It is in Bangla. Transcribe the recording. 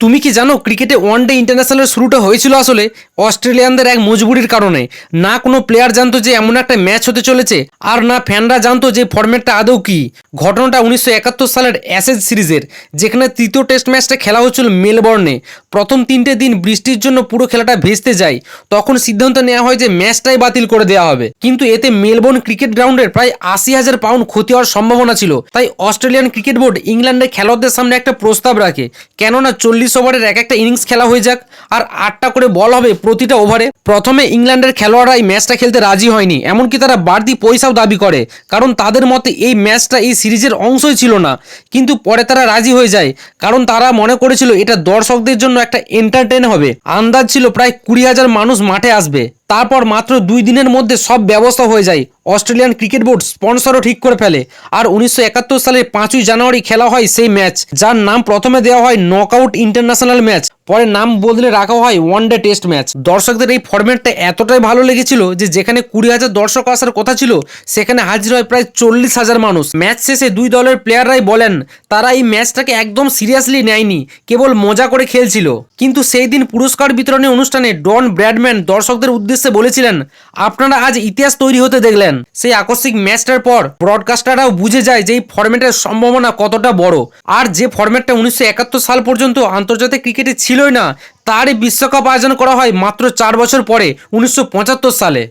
তুমি কি জানো ক্রিকেটে ওয়ান ডে ইন্টারন্যাশনালের শুরুটা হয়েছিল আসলে অস্ট্রেলিয়ানদের এক মজবুরির কারণে? না কোনো প্লেয়ার জানতো যে এমন একটা ম্যাচ হতে চলেছে, আর না ফ্যানরা জানতো যে ফরম্যাটটা আদৌ কি। ঘটনাটা উনিশশো একাত্তর সালের অ্যাসেজ সিরিজের, যেখানে তৃতীয় টেস্ট ম্যাচটা খেলা হচ্ছিল মেলবর্নে। প্রথম তিনটে দিন বৃষ্টির জন্য পুরো খেলাটা ভেস্তে যায়। তখন সিদ্ধান্ত নেওয়া হয় যে ম্যাচটাই বাতিল করে দেওয়া হবে। কিন্তু এতে মেলবোর্ন ক্রিকেট গ্রাউন্ডের প্রায় আশি হাজার পাউন্ড ক্ষতি হওয়ার সম্ভাবনা ছিল। তাই অস্ট্রেলিয়ান ক্রিকেট বোর্ড ইংল্যান্ডের খেলোয়াড়দের সামনে একটা প্রস্তাব রাখে, কেননা চল্লিশ ওভারের এক একটা ইনিংস খেলা হয়ে যাক, আর আটটা করে বল হবে প্রতিটা ওভারে। প্রথমে ইংল্যান্ডের খেলোয়াড়রা এই ম্যাচটা খেলতে রাজি হয়নি, এমনকি তারা বাড়তি পয়সাও দাবি করে, কারণ তাদের মতে এই ম্যাচটা এই সিরিজের অংশই ছিল না। কিন্তু পরে তারা রাজি হয়ে যায়, কারণ তারা মনে করেছিল এটা দর্শকদের জন্য একটা এন্টারটেন হবে। আন্দাজ ছিল প্রায় কুড়ি হাজার মানুষ মাঠে আসবে। তারপর মাত্র দুই দিনের মধ্যে সব ব্যবস্থা হয়ে যায়। অস্ট্রেলিয়ান ক্রিকেট বোর্ড স্পন্সরও ঠিক করে ফেলে। আর উনিশশো একাত্তর সালের পাঁচই জানুয়ারি খেলা হয় সেই ম্যাচ, যার নাম প্রথমে দেওয়া হয় নকআউট ইন্টারন্যাশনাল ম্যাচ। পরে নাম বদলে রাখা হয় ওয়ান ডে টেস্ট ম্যাচ দর্শকদের এই ফরম্যাটটা এতটাই ভালো লেগেছিল যে যেখানে কুড়ি হাজার দর্শক আসার কথা ছিল, সেখানে হাজির হয় প্রায় চল্লিশ হাজার মানুষ। ম্যাচ শেষে দুই দলের প্লেয়াররাই বলেন, তারা এই ম্যাচটাকে একদম সিরিয়াসলি নেয়নি, কেবল মজা করে খেলছিল। কিন্তু সেই দিন পুরস্কার বিতরণী অনুষ্ঠানে ডন ব্র্যাডম্যান দর্শকদের উদ্দেশ্যে বলেছিলেন, আপনারা আজ ইতিহাস তৈরি হতে দেখলেন। সেই আকস্মিক ম্যাচটার পর ব্রডকাস্টাররাও বুঝে যায় যে এই ফরম্যাটের সম্ভাবনা কতটা বড়। আর যে ফরম্যাটটা উনিশশো সাল পর্যন্ত আন্তর্জাতিক ক্রিকেটে ছিলই না তারই বিশ্বকাপ আয়োজন করা হয় মাত্র চার বছর পরে উনিশশো পঁচাত্তর সালে।